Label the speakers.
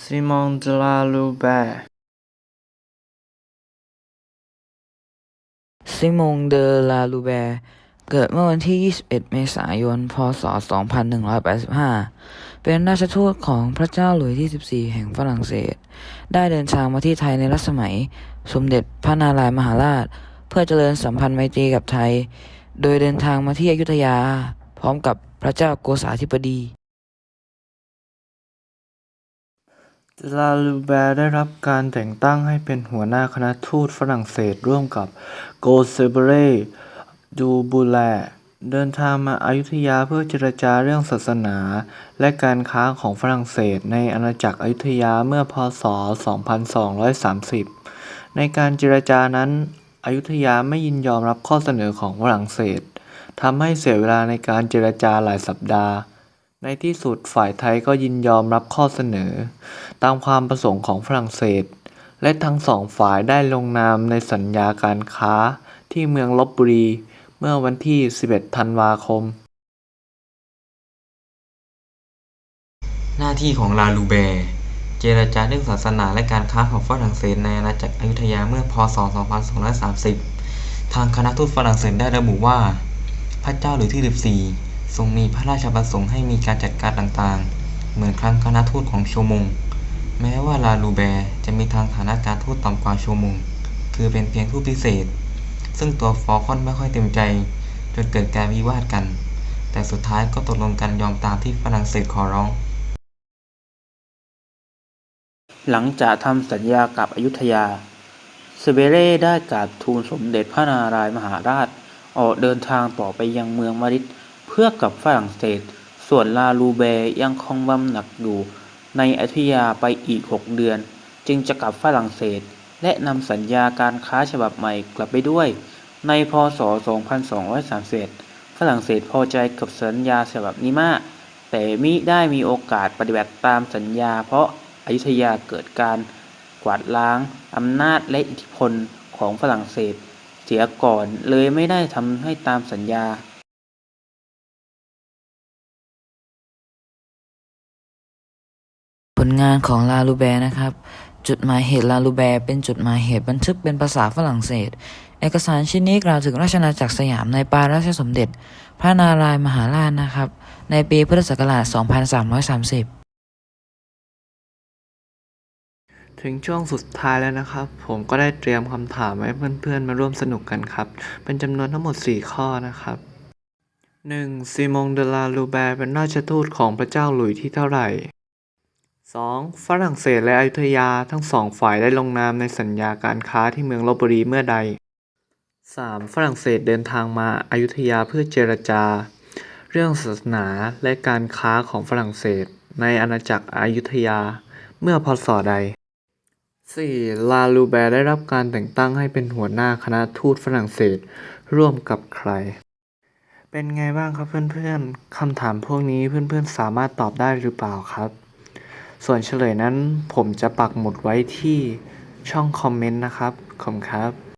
Speaker 1: Simon de la Loubert
Speaker 2: ซิมงเดลาลูแบร์เกิดเมื่อวันที่ 21 เมษายน พ.ศ.2185 เป็นราชทูตของพระเจ้าหลุยส์ที่ 14 แห่งฝรั่งเศส ได้เดินทางมาที่ไทยในรัชสมัย สมเด็จพระนารายมหาราช เพื่อเจริญสัมพันธ์ไมตรีกับไทย โดยเดินทางมาที่อยุธยา พร้อมกับพระเจ้าโกษาธิบดี
Speaker 1: de la Loubert ได้รับการแต่งตั้งให้เป็นหัวหน้าคณะทูตฝรั่งเศสร่วมกับ g o s e b r e du b o u l a เดินทางมาอายุทยาเพื่อเจรจาเรื่องศาสนา และการค้าของฝรั่งเศสในอาณาจักรอยุธยาเมื่อพศ 2230 ในการเจรจานั้นอยุธยาไม่ยินยอมรับข้อเสนอของฝรั่งเศสทำให้เสียเวลาในการเจรจาหลายสัปดาห์ ในที่สุดฝ่ายไทยก็ยินยอมรับข้อเสนอ ตามความประสงค์ของฝรั่งเศส และทั้งสองฝ่ายได้ลงนามในสัญญาการค้าที่เมืองลบบุรี เมื่อวันที่ 11 ธันวาคม
Speaker 3: หน้าที่ของลาลูแบร์เจรจาเรื่องศาสนาและการค้าของฝรั่งเศสในอาณาจักรอยุธยาเมื่อพ.ศ.2230 ทางคณะทูตฝรั่งเศสได้ระบุว่า พระเจ้าหลุยส์ที่ 14 ทรงมีพระราชประสงค์ให้มีการจัดการต่าง ๆ เหมือนครั้งคณะทูตของโชมง แม้ว่าลาลูแบร์จะมีทางฐานะการทูตต่ำกว่าโชมง คือเป็นเพียงทูตพิเศษ ซึ่งตัวฟอลคอนไม่ค่อยเต็มใจ จนเกิดการวิวาทกัน แต่สุดท้ายก็ตกลงกันยอมตามที่ฝรั่งเศสขอร้อง
Speaker 4: หลังจากทำสัญญากับอยุธยาเซเบเร่ได้กราบทูลสมเด็จพระนารายมหาราช ออกเดินทางต่อไปยังเมืองมาริด เพื่อกับฝรั่งเศส ส่วนลาลูแบร์ยังคงบำหนักอยู่ ในอยุธยาไปอีก 6 เดือน จึงจะกลับฝรั่งเศส และนำสัญญาการค้าฉบับใหม่กลับไปด้วย ในพศ 2231 ฝรั่งเศสพอใจกับสัญญาฉบับนี้มาก แต่มิได้มีโอกาสปฏิบัติตามสัญญา เพราะอยุธยาเกิดการกวาดล้างอำนาจและอิทธิพลของฝรั่งเศส เสียก่อนเลยไม่ได้ทำให้ตามสัญญา
Speaker 2: ลงานของลาลูแบร์นะครับ จุดหมายเหตุลาลูแบร์เป็นจุดหมายเหตุบันทึกเป็นภาษาฝรั่งเศส เอกสารชิ้นนี้กล่าวถึงราชอาณาจักรสยามในปารัชสมเด็จ พระนารายณ์มหาราชนะครับ ในปีพุทธศักราช 2330
Speaker 1: ถึงช่วงสุดท้ายแล้วนะครับ ผมก็ได้เตรียมคำถามให้เพื่อนๆ มาร่วมสนุกกันครับ เป็นจำนวนทั้งหมด 4 ข้อนะครับ 1. ซีมงเดลาลูแบร์เป็นราชทูตของพระเจ้าหลุยที่เท่าไหร่ 2. ฝรั่งเศสและอยุธยาทั้งสองฝ่ายได้ลงนามในสัญญาการค้าที่เมืองลบบุรีเมื่อใด 3. ฝรั่งเศสเดินทางมาอายุธยาเพื่อเจรจา เรื่องศาสนาและการค้าของฝรั่งเศส ในอาณาจักรอยุธยาเมื่อพศใด 4. ลาลูแบร์ได้รับการแต่งตั้งให้เป็นหัวหน้าคณะทูตฝรั่งเศสร่วมกับใคร เป็นไงบ้างครับเพื่อนๆคำถามพวกนี้เพื่อนๆสามารถตอบได้หรือเปล่าครับ ส่วนเฉลยนั้นผมจะปักหมุดไว้ที่ช่องคอมเมนต์นะครับขอบคุณครับ